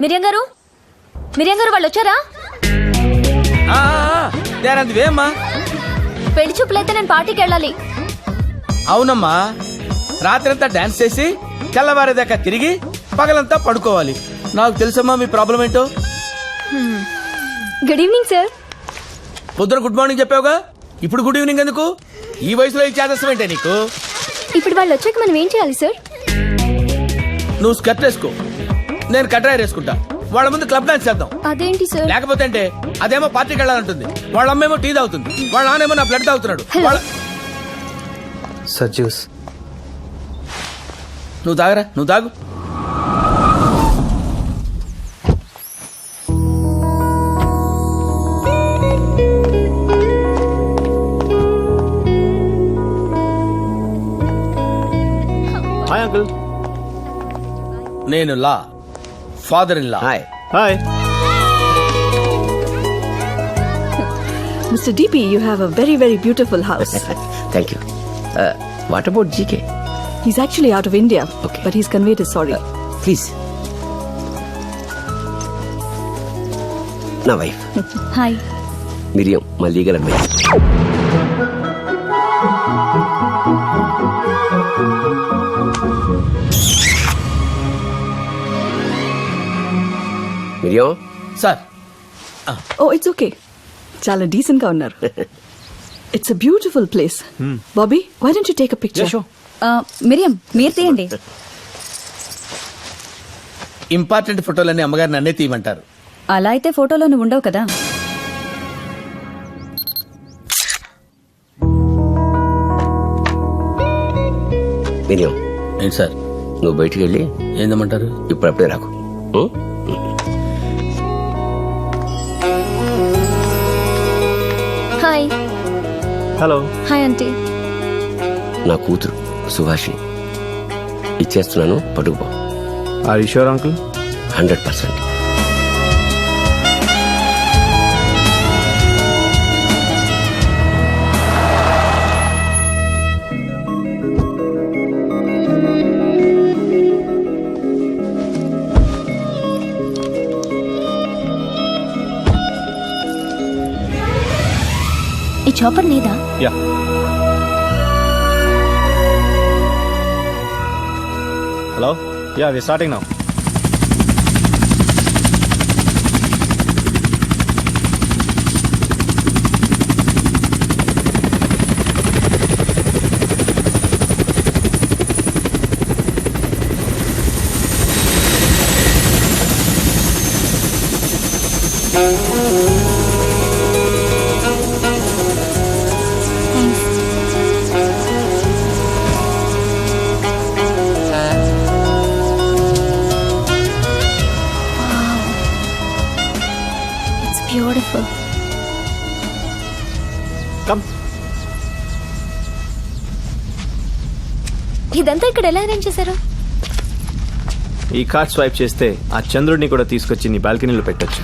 మిరియం గారు? మిరియం గారు వాళ్ళు వచ్చారా? వేమ్మా. పెళ్ళి చూపులైతే నేను పార్టీకి వెళ్ళాలి. అవునమ్మా. రాత్రంతా డాన్స్ చేసి తెల్లవారేదాకా తిరిగి పగలంతా పడుకోవాలి. నాకు తెలుసమ్మా మీ ప్రాబ్లం ఏంటో? గుడ్ ఈవినింగ్ సార్ పొద్దున గుడ్ మార్నింగ్ చెప్పావుగా? ఇప్పుడు గుడ్ ఈవినింగ్ ఎందుకు? ఈ వయసులో ఈ చేదస్తం ఏంటే నీకు? ఇప్పుడు వాళ్ళు వచ్చాక మనం ఏం చేయాలి సార్ నువ్వు స్కర్ట్ వేసుకో. నేను కట్రాయర్ వేసుకుంటా వాళ్ళ ముందు క్లబ్ డాన్స్ చేద్దాం. అదేంటి సార్? లేకపోతే అంటే అదేమో పార్టీకి వెళ్ళాలంటుంది. వాళ్ళ అమ్మేమో టీ తాగుతుంది. వాళ్ళ నాన్నేమో నా బ్లడ్ తాగుతున్నాడు. వాళ్ళ సార్ జ్యూస్. నువ్వు తాగరా? నువ్వు తాగు. హాయ్ అంకుల్ నేను law. Father in law hi hi Mr. DP, you have a very, very beautiful house. Thank you what about G he's actually out of India, Okay. but he's conveyed his sorry. Please నా wife hi మిరియం మా legal అమ్మాయి Miriam sir. oh, it's okay. Chala decent గా ఉన్నారు. It's a beautiful place. Bobby, why don't you take a picture? మిరియం మీరు తీయండి. Important ఫోటోలన్నీ అమ్మగారిని అన్నే తీయమంటారు. అలా అయితే ఫోటోలో నువ్వు ఉండవు కదా. మిరియం ఏంటి సార్? నువ్వు బయటికి వెళ్ళి ఏందమ్మంటారు ఇప్పుడప్పుడే రాకు. హాయ్. హలో. Hi aunty. నా కూతురు సుభాషిణి. ఇచ్చేస్తున్నాను పట్టుకుపో. Are you sure uncle hundred percent. ఈ చాపర్ నీదా? Ya. Hello? Ya we starting now it's beautiful come ఇదంతా ఇక్కడ ఎలా అరేంజ్ చేశారు? ఈ కార్డ్ స్వైప్ చేస్తే ఆ చంద్రుడిని కూడా తీసుకొచ్చి నీ బాల్కనీలో పెట్టొచ్చు.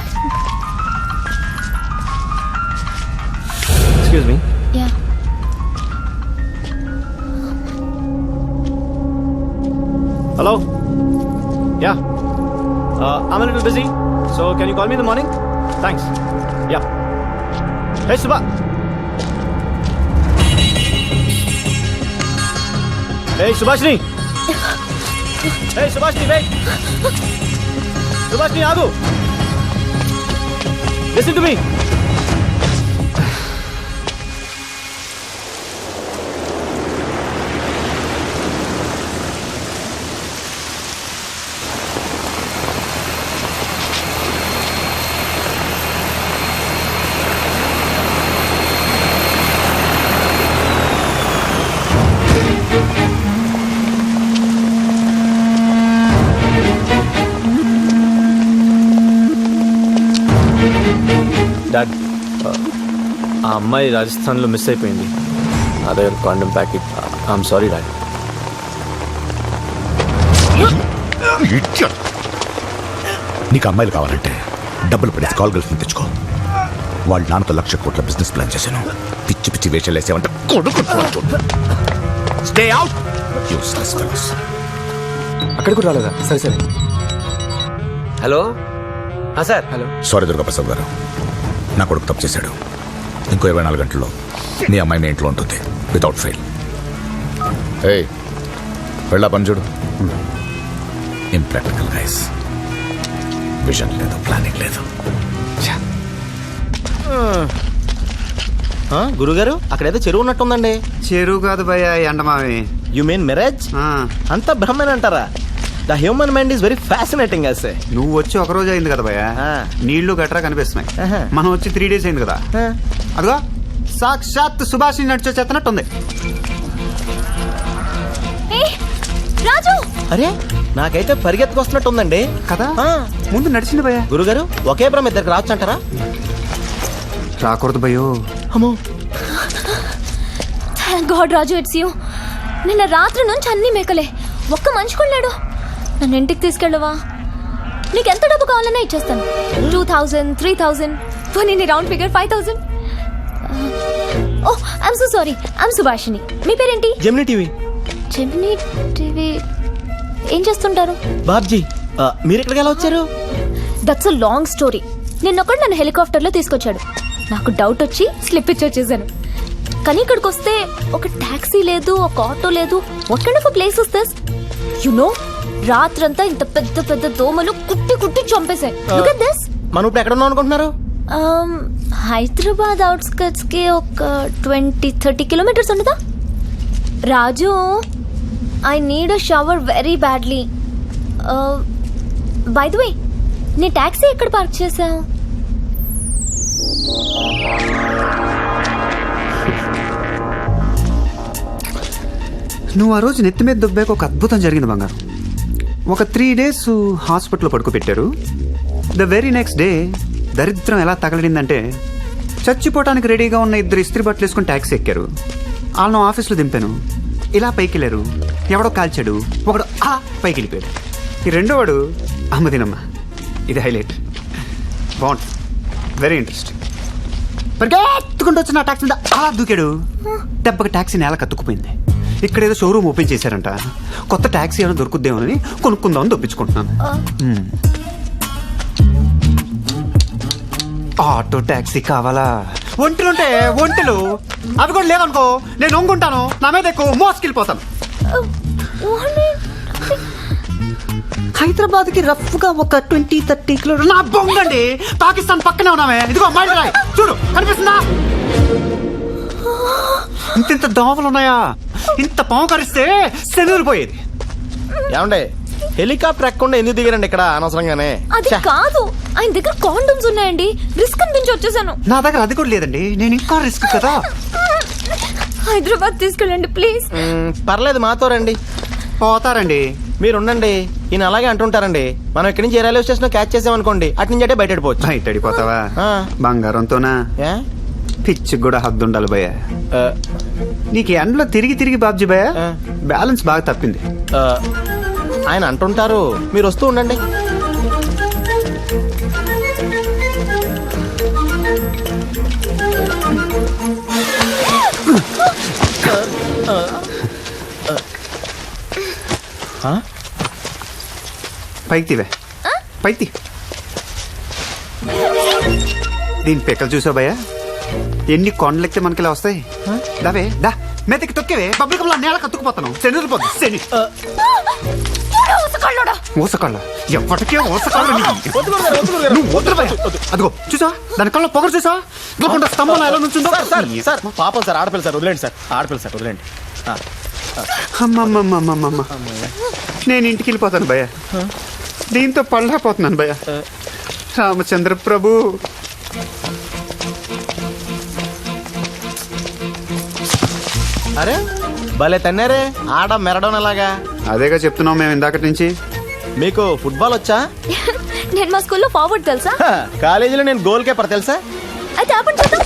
Excuse me ya hello ya little busy so can you call me in the morning thanks ya hey Subha hey Subhashini hey Subhashini wait Subhashini ఆగు లిసన్ టు మీ అమ్మాయి రాజస్థాన్లో మిస్ అయిపోయింది. నా దగ్గర condom packet I'm sorry dad. నీకు అమ్మాయిలు కావాలంటే డబ్బులు పడేసి కాల్ గర్ల్స్ తెచ్చుకో. వాళ్ళ నాన్నతో లక్ష కోట్ల బిజినెస్ ప్లాన్ చేశాను. పిచ్చి పిచ్చి వేషాలు వేసావంటే కొడుకు స్టే అవుట్ యూస్లెస్ ఫెలోస్ అక్కడ కూడా రాలేదా? సరే సరే. Hello? Sir. Hello. Sorry Durgaprasad garu. నా కొడుకు తప్పు చేశాడు. ఇంకో ఇరవై నాలుగు గంటల్లో నీ అమ్మాయి మీ ఇంట్లో ఉంటుంది వితౌట్ ఫెయిల్ ఏయ్ వెళ్ళా పని చూడు. ఇంప్రాక్టికల్ గైస్ విజన్ లేదు ప్లానింగ్ లేదు. గురుగారు అక్కడేదో చెరువు ఉన్నట్టుందండి. చెరువు కాదు భయ ఎండమావి యు మీన్ మ్యారేజ్ అంతా బ్రహ్మన్ అంటారా the human mind is very fascinating అసే నువ్వు వచ్చి ఒక రోజు అయింది కదా భయ ఆ. నీళ్ళు గట్రా కనిపిస్తున్నాయి. మనం వచ్చి త్రీ డేస్ అయింది కదా? అదిగో సాక్షాత్ సుభాష్ నడిచే చెత్తనట్టుంది ఏ రాజు! అరే నాకైతే పరిగెత్తుకొస్తున్నట్టుందండి కదా? ఆ. ముందు నడిచింది భయ గురుగారు ఒకే బ్రహ్మ ఇద్దరికి రావచ్చు అంటారా రాకూడదు భయో అమ్మో. గాడ్ రాజు ఇట్స్ యూ నిన్న రాత్రి నుంచి అన్ని మేకలే. ఒక్క మనిషి కొన్నాడు నన్ను ఇంటికి తీసుకెళ్ళవా? నీకు ఎంత డబ్బు కావాలన్నా ఇచ్చేస్తాను. టూ థౌజండ్ త్రీ థౌజండ్ పోనీ నీ round figure five thousand oh I'm so sorry I'm Subhashini మీ పేరేంటి? జెమిని టీవీ జెమినీ టీవీ ఏం చేస్తుంటారు? బాబ్జీ మీరు ఇక్కడికి ఎలా వచ్చారు? దట్స్ అ లాంగ్ స్టోరీ నిన్నొకడు నన్ను హెలికాప్టర్లో తీసుకొచ్చాడు. నాకు డౌట్ వచ్చి స్లిప్ ఇచ్చి వచ్చేసాను కానీ ఇక్కడికి వస్తే ఒక టాక్సీ లేదు ఒక ఆటో లేదు. What kind of place is this you know రాత్రంతా ఇంత పెద్ద పెద్ద దోమలు కుట్టి కుట్టి చంపేశాయి. లుక్ అట్ దిస్ మనం ఇప్పుడు ఎక్కడ ఉన్నాం అనుకుంటున్నారు? హైదరాబాద్ అవుట్స్కట్స్కి ఒక ట్వంటీ థర్టీ కిలోమీటర్స్ ఉండదా? Raju I need a shower very badly by the way నీ ట్యాక్సీ ఎక్కడ పార్క్ చేసావు నువ్వు ఆ రోజు నెత్తి మీద దుబ్బాక ఒక అద్భుతం జరిగింది బంగారం. ఒక త్రీ డేస్ హాస్పిటల్లో పడుకోబెట్టారు. ద వెరీ నెక్స్ట్ డే దరిద్రం ఎలా తగలడిందంటే చచ్చిపోవటానికి రెడీగా ఉన్న ఇద్దరు ఇస్త్రీ బట్టలు వేసుకుని ట్యాక్సీ ఎక్కారు. వాళ్ళను ఆఫీస్లో దింపాను. ఇలా పైకి వెళ్ళారు ఎవడో కాల్చాడు. ఒకడు ఆ పైకి వెళ్ళిపోయాడు ఈ రెండో వాడు అమ్మదినమ్మ ఇది హైలైట్. బాగుంటుంది వెరీ ఇంట్రెస్టింగ్. పరిగెత్తుకుంటూ వచ్చిన ట్యాక్సీ అలా దూకాడు. దెబ్బకి ట్యాక్సీ నేల కత్తుకుపోయింది. ఇక్కడ ఏదో షోరూమ్ ఓపెన్ చేశారంట. కొత్త ట్యాక్సీ ఏమైనా దొరుకుద్దేమోనని కొనుక్కుందామని దొప్పించుకుంటున్నాను. ఆటో ట్యాక్సీ కావాలా? ఒంటెలుంటే ఒంటెలు. అవి కూడా లేవనుకో నేను ఒంగుంటాను నా మీద ఎక్కువ మోసుకెళ్ళిపోతాను. హైదరాబాద్కి రఫ్గా ఒక ట్వంటీ థర్టీ కిలో నా బొంగండి. పాకిస్తాన్ పక్కనే ఉన్నామే. ఇదిగో మైల్ రాయ్. చూడు కనిపిస్తుందా? ఇంత ఇంత దోమలు ఉన్నాయా ఇంత పాము కరిస్తే శనువులు పోయేది. ఏమండే హెలికాప్టర్ ఎక్కకుండా ఎందుకు దిగారండి ఇక్కడ అనవసరంగానే? అది ఛ, కాదు ఆయన దగ్గర కాండమ్స్ ఉన్నాయండి. రిస్క్ అనిపించి వచ్చేసాను. నా దగ్గర అది కూడా లేదండి. నేను ఇంకా రిస్క్ కదా? హైదరాబాద్ తీసుకెళ్ళండి ప్లీజ్. పర్లేదు మాతో రండి. పోతారండి. మీరు ఉండండి ఈయన అలాగే అంటుంటారండి. మనం ఇక్కడి నుంచి ఏ రైల్వే స్టేషన్ క్యాచ్ చేసామనుకోండి అటు నుంచి అంటే బయట వెళ్ళిపోవచ్చు బయట ఆ. బంగారంతోనా? ఏ? పిచ్చికి కూడా హద్దు ఉండాలి భయ ఆ, నీకు ఎండలో తిరిగి తిరిగి బాబ్జీ భయ. బ్యాలెన్స్ బాగా తప్పింది. ఆ, ఆయన అంటుంటారు మీరు వస్తూ ఉండండి. పైకి తీవే. పైకి తీ. దీని పిక్కలు చూసావు భయ్యా? ఎన్ని కొండలెక్కితే మనకి ఇలా వస్తాయి దావే దా. మెతకి తొక్కేవే. బబ్బులు కమలా నేల కత్తుకుపోతాను శని. పోద్దు శని ఊసకళ్ళ ఎప్పటికే ఊసకళ్ళ. నువ్వు. అదిగో చూసా దాని కళ్ళ పొగరు చూసా ఇవ్వకుండా స్తంభం ఎలా నుంచుందో? సార్ పాపం సార్ ఆడపిల్ల సార్ వదిలేండి సార్. ఆడపిల్ల సార్ వదిలేండి. అమ్మమ్మమ్మమ్మమ్మ నేను ఇంటికి వెళ్ళిపోతాను భయ్య. దీంతో పళ్ళపోతున్నాను భయ్య. రామచంద్ర ప్రభు అరే భలే తన్నారే. ఆడ మెరడం ఎలాగా అదేగా చెప్తున్నాం మేము ఇందాకటి నుంచి. మీకు ఫుట్బాల్ వచ్చా? నేను మా స్కూల్లో ఫార్వర్డ్ తెలుసా? కాలేజీలో నేను గోల్ కీపర్ తెలుసా? అయితే ఆపండి చూద్దాం.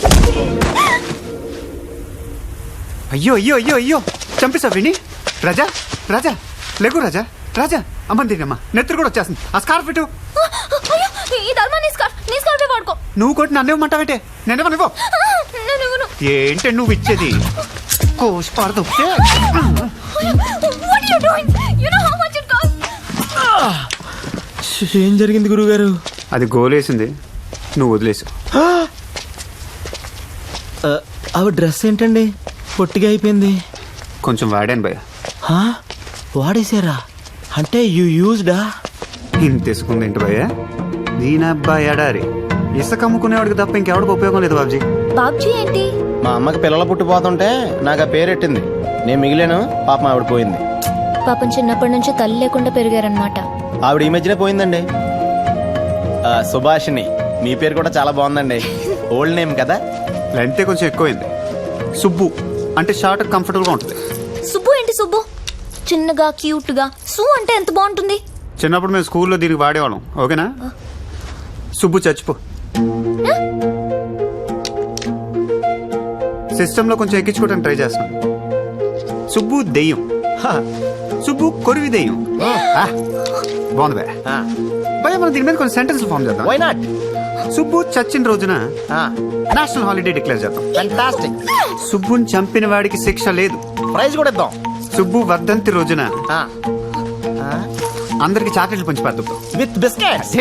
అయ్యో అయ్యో అయ్యో అయ్యో. చంపేశావు విని. రాజా రాజా. లేకు రాజా రాజా. అమ్మ దీనమ్మ నెత్తురు కూడా వచ్చేస్తుంది. ఆ స్కార్ఫ్ ఇటు. అయ్యో, ఈ ధర్మా నీ స్కార్ నీ స్కార్ఫే వాడుకో. నువ్వు కొట్టి నన్ను ఇవ్వమంటావేంటే? నేను ఇవ్వను. ఏంటే నువ్వు ఇచ్చేది? కోసి పడదు What are you doing? You know how much it costs? ఏం జరిగింది గురుగారు? అది గోలేసింది. నువ్వు వదిలేసు అవి డ్రెస్ ఏంటండి? పొట్టిగా అయిపోయింది. కొంచెం వాడాను భయ్య. హా? వాడేసారా అంటే యూ యూజ్డా ఇంత తీసుకుంది ఏంటి భయ్య? దీనబ్బా ఎడారి. ఇసుక అమ్ముకునేవాడికి తప్ప ఇంకెవడికి ఉపయోగం లేదు బాబ్జీ. బాబ్జీ ఏంటి? మా అమ్మకి పిల్లలు పుట్టిపోతుంటే నాకు ఆ పేరెట్టింది నేను మిగిలాను పాపం ఆవిడ పోయింది. పాపం చిన్నప్పటి నుంచి తల్లి లేకుండా పెరిగారనమాట ఆవిడ ఈ మధ్యనే పోయిందండి. ఆ, సుభాషిణి. మీ పేరు కూడా చాలా బాగుందండి. ఓల్డ్ నేమ్ కదా? లెంతే కొంచెం ఎక్కువైంది. సుబ్బు. అంటే షార్ట్ కంఫర్టబుల్గా ఉంటుంది. సుబ్బు ఏంటి సుబ్బు? చిన్నగా క్యూట్గా సు అంటే ఎంత బాగుంటుంది? చిన్నప్పుడు మేము స్కూల్లో దీనికి వాడేవాళ్ళం. ఓకేనా? సుబ్బు చచ్చిపో. సిస్టంలో కొంచెం ఎక్కించుకోవడానికి ట్రై చేస్తాను సుబ్బు దెయ్యం. హ, సుబ్బు కొరివి దెయ్యం. ఆ, బాగుంది. భయ భయ మనం దీని మీద కొన్ని సెంటెన్స్ ఫామ్ చేద్దాం. వై నాట్ సుబ్బు చచ్చిన రోజున నేషనల్ హాలిడే డిక్లేర్ చేద్దాం. ఫెంటాస్టిక్ సుబ్బుని చంపిన వాడికి శిక్ష లేదు. ప్రైజ్ కూడా ఇద్దాం. సుబ్బు వర్ధంతి రోజున అందరికి చాక్లెట్లు పంచి పెద్దాం విత్ బిస్కెట్స్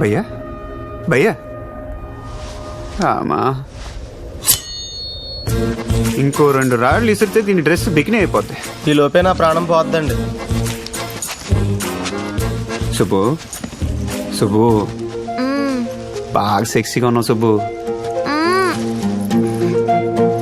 భయ్యా భయ్యా. ఆమా ఇంకో రెండు రాళ్ళు ఇసిరితే దీని డ్రెస్ బికినీ అయిపోద్ది ఈ లోపే నా ప్రాణం పోద్దండి. సుబ్బు. సుబ్బు. బాగా సెక్సీగా ఉన్నావు సుబ్బు.